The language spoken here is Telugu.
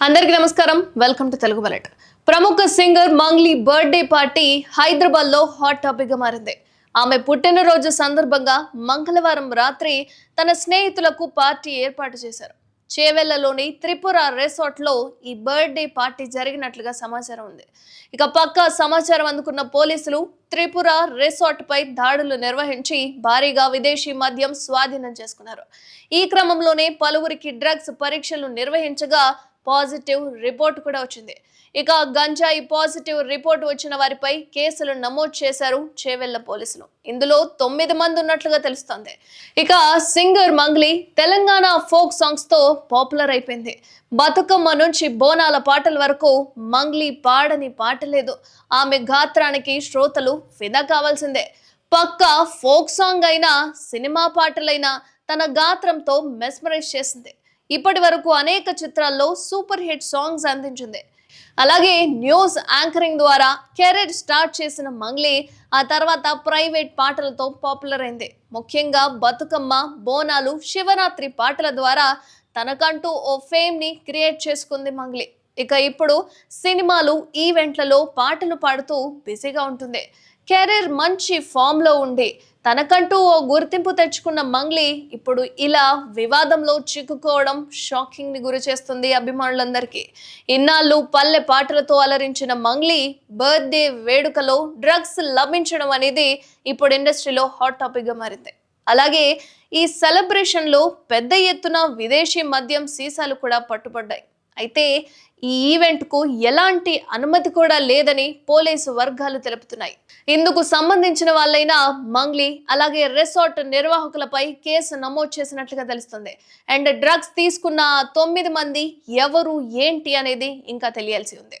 అందరికీ నమస్కారం. వెల్కమ్ టు తెలుగు బలెట్ ప్రముఖ సింగర్ మంగ్లీ బర్త్డే పార్టీ హైదరాబాద్లో హాట్ టాపిక్గా మారింది. ఆమె పుట్టినరోజు సందర్భంగా మంగళవారం రాత్రి తన స్నేహితులకు పార్టీ ఏర్పాటు చేశారు. చేవెళ్ళలోని త్రిపుర రిసార్ట్లో ఈ బర్త్డే పార్టీ జరిగినట్లుగా సమాచారం ఉంది. ఇక పక్క సమాచారం అందుకున్న పోలీసులు త్రిపుర రిసార్ట్ పై దాడులు నిర్వహించి భారీగా విదేశీ మద్యం స్వాధీనం చేసుకున్నారు. ఈ క్రమంలోనే పలువురికి డ్రగ్స్ పరీక్షలు నిర్వహించగా పాజిటివ్ రిపోర్ట్ కూడా వచ్చింది. ఇక గంజాయి పాజిటివ్ రిపోర్ట్ వచ్చిన వారిపై కేసులు నమోదు చేశారు చేవెళ్ళ పోలీసులు. ఇందులో తొమ్మిది మంది ఉన్నట్లుగా తెలుస్తోంది. ఇక సింగర్ మంగ్లీ తెలంగాణ ఫోక్ సాంగ్స్తో పాపులర్ అయిపోయింది. బతుకమ్మ నుంచి బోనాల పాటల వరకు మంగ్లీ పాడని పాట లేదు. ఆమె గాత్రానికి శ్రోతలు ఫిదా కావాల్సిందే. పక్క ఫోక్ సాంగ్ అయినా సినిమా పాటలైనా తన గాత్రంతో మెస్మరైజ్ చేసింది. ఇప్పటి వరకు అనేక చిత్రాల్లో సూపర్ హిట్ సాంగ్స్ అందించింది. అలాగే న్యూస్ యాంకరింగ్ ద్వారా కెరీర్ స్టార్ట్ చేసిన మంగ్లీ ఆ తర్వాత ప్రైవేట్ పాటలతో పాపులర్ అయింది. ముఖ్యంగా బతుకమ్మ బోనాలు శివరాత్రి పాటల ద్వారా తనకంటూ ఓ ఫేమ్ని క్రియేట్ చేసుకుంది మంగ్లీ. ఇక ఇప్పుడు సినిమాలు ఈవెంట్లలో పాటలు పాడుతూ బిజీగా ఉంటుంది. కెరీర్ మంచి ఫామ్లో ఉండి తనకంటూ ఓ గుర్తింపు తెచ్చుకున్న మంగ్లీ ఇప్పుడు ఇలా వివాదంలో చిక్కుకోవడం షాకింగ్ని గురి చేస్తుంది అభిమానులందరికీ. ఇన్నాళ్ళు పల్లె పాటలతో అలరించిన మంగ్లీ బర్త్డే వేడుకలో డ్రగ్స్ లభించడం అనేది ఇప్పుడు ఇండస్ట్రీలో హాట్ టాపిక్గా మారింది. అలాగే ఈ సెలబ్రేషన్లో పెద్ద ఎత్తున విదేశీ మద్యం సీసాలు కూడా పట్టుబడ్డాయి. అయితే ఈ ఈవెంట్కు ఎలాంటి అనుమతి కూడా లేదని పోలీసు వర్గాలు తెలుపుతున్నాయి. ఇందుకు సంబంధించిన వాళ్ళైన మంగ్లీ అలాగే రిసార్ట్ నిర్వాహకులపై కేసు నమోదు చేసినట్లుగా తెలుస్తుంది. అండ్ డ్రగ్స్ తీసుకున్న తొమ్మిది మంది ఎవరు ఏంటి అనేది ఇంకా తెలియాల్సి ఉంది.